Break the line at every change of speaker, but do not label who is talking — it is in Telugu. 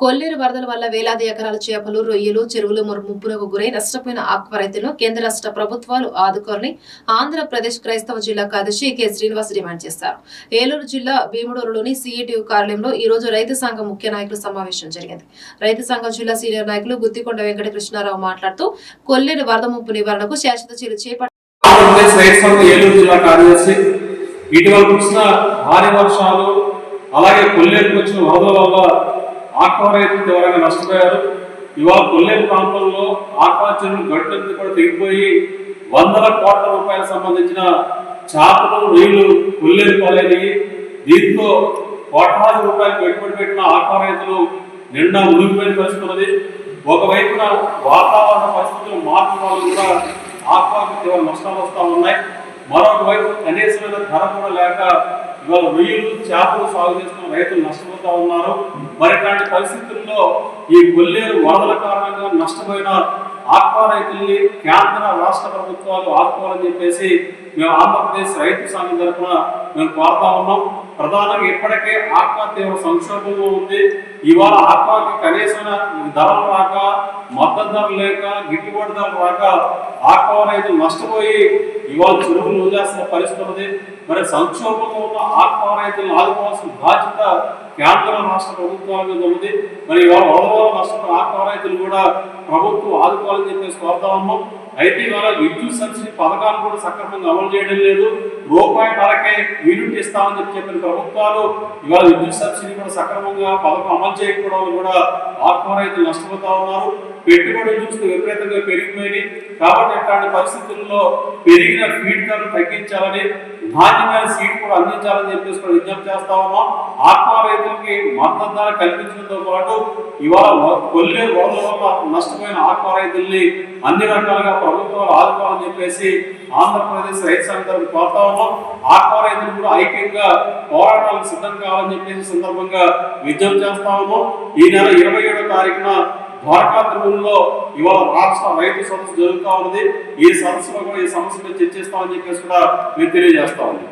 కొల్లేరు వరదల వల్ల వేలాది ఎకరాల చేపలు రొయ్యలు చెరువులు ముప్పులకు గురై నష్టపోయిన ఆక్వా రైతులను కేంద్ర రాష్ట్ర ప్రభుత్వాలు ఆదుకోరని ఆంధ్రప్రదేశ్ క్రైస్తవ జిల్లా కార్యదర్శి కె. శ్రీనివాస్ డిమాండ్ చేశారు. ఏలూరు జిల్లా భీముడూరులోని సిఐటియు కార్యాలయంలో ఈ రోజు రైతు సంఘం ముఖ్య నాయకుల సమావేశం జరిగింది. రైతు సంఘం జిల్లా సీనియర్ నాయకులు గుత్తికొండ వెంకట కృష్ణారావు మాట్లాడుతూ కొల్లేరు వరద ముప్పు నివారణకు శాశ్వత చర్యలు చేపట్టారు
ఇటీవల కురిసిన భారీ వర్షాలు అలాగే కొల్లేరుకు వచ్చిన వరదల వల్ల ఆక్వా రైతులు తీవ్రంగా నష్టపోయారు? ఇవాళ కొల్లేరు ప్రాంతంలో ఆక్వా చెరువులు గడ్డంతా కూడా తెగిపోయి వందల కోట్ల రూపాయలకు సంబంధించిన చేపలు రొయ్యలు కొల్లేరు పాలైనవి దీంతో కోట్లాది రూపాయలు పెట్టుబడి పెట్టిన ఆక్వా రైతులు నిండా మునిగిపోయిన పరిస్థితి ఉన్నది. ఒకవైపున వాతావరణ పరిస్థితులు మార్పు వల్ల కూడా ఆత్మహత్య తీవ్ర నష్టాలు వస్తూ ఉన్నాయి. మరొక వైపు కనీసమైన ధర కూడా లేక ఇవాళ రొయ్యలు చేపలు సాగు చేస్తున్న రైతులు నష్టపోతా ఉన్నారు. మరి ఇట్లాంటి పరిస్థితుల్లో ఈ కొల్లేరు వరదల కారణంగా నష్టపోయిన ఆత్మ రైతుల్ని కేంద్ర రాష్ట్ర ప్రభుత్వాలు ఆదుకోవాలని చెప్పేసి మేము ఆంధ్రప్రదేశ్ రైతు సంఘం తరఫున మేము కోరుతా ఉన్నాం. ప్రధానంగా ఇప్పటికే ఆత్మహత్య తీవ్ర సంక్షోభంలో ఉంది. ఇవాళ ఆత్మహత్య కనీసమైన ధరలు రాక మద్దతు ధర లేక గిట్టుబాటు ధరలు రాక ఆక్వా రైతులు నష్టపోయి ఇవాళ చెరువులు వదిలేస్తున్న పరిస్థితి ఉంది మరి సంక్షోభంలో ఉన్న ఆక్వా రైతులను ఆదుకోవాల్సిన బాధ్యత కేంద్ర రాష్ట్ర ప్రభుత్వాల మీద ఉంది మరి ఇవాళ వరదలో నష్టపోయిన ఆక్వా రైతులు కూడా ప్రభుత్వం ఆదుకోవాలని చెప్పేసి కోరుతా ఉన్నాం. అయితే ఇవాళ విద్యుత్ సబ్సిడీ పథకాలు కూడా సక్రమంగా అమలు చేయడం లేదు. రూపాయి ధరకే యూనిట్ ఇస్తామని చెప్పి చెప్పిన ప్రభుత్వాలు ఇవాళ విద్యుత్ సబ్సిడీ కూడా సక్రమంగా పథకం అమలు చేయకపోవడం కూడా ఆత్మ రైతులు నష్టపోతా ఉన్నారు. పెట్టుబడులు చూస్తే విపరీతంగా పెరిగిపోయినాయి కాబట్టి అట్లాంటి పరిస్థితుల్లో పెరిగిన ఫీడ్ ధరలు తగ్గించాలని నాణ్యమైన సీడ్ కూడా అందించాలని చెప్పేసి కూడా విజ్ఞప్తి చేస్తా ఉన్నాం. ఆత్మ రైతులకి మద్దతు ధర కల్పించడంతో పాటు ఇవాళ కొల్లే కొల్లేరు వరదల వల్ల నష్టపోయిన ఆత్మ రైతుల్ని అన్ని రకాలుగా ప్రభుత్వాలు ఆదుకోవాలని చెప్పేసి ఆంధ్రప్రదేశ్ రైతు సంఘాలను కోరుతా ఉన్నాం. ఆత్మ రైతులు కూడా ఐక్యంగా పోరాటాలకు సిద్ధం కావాలని చెప్పేసి సందర్భంగా విజ్ఞప్తి చేస్తా ఉన్నాం. ఈ నెల ఇరవై ఏడో తారీఖున ద్వారకా ఇవాళ రాష్ట్ర రైతు సదస్సు జరుగుతా ఉన్నది ఈ సదస్సులో కూడా ఈ సమస్యలు చర్చిస్తామని చెప్పేసి కూడా మేము తెలియజేస్తా ఉన్నాం.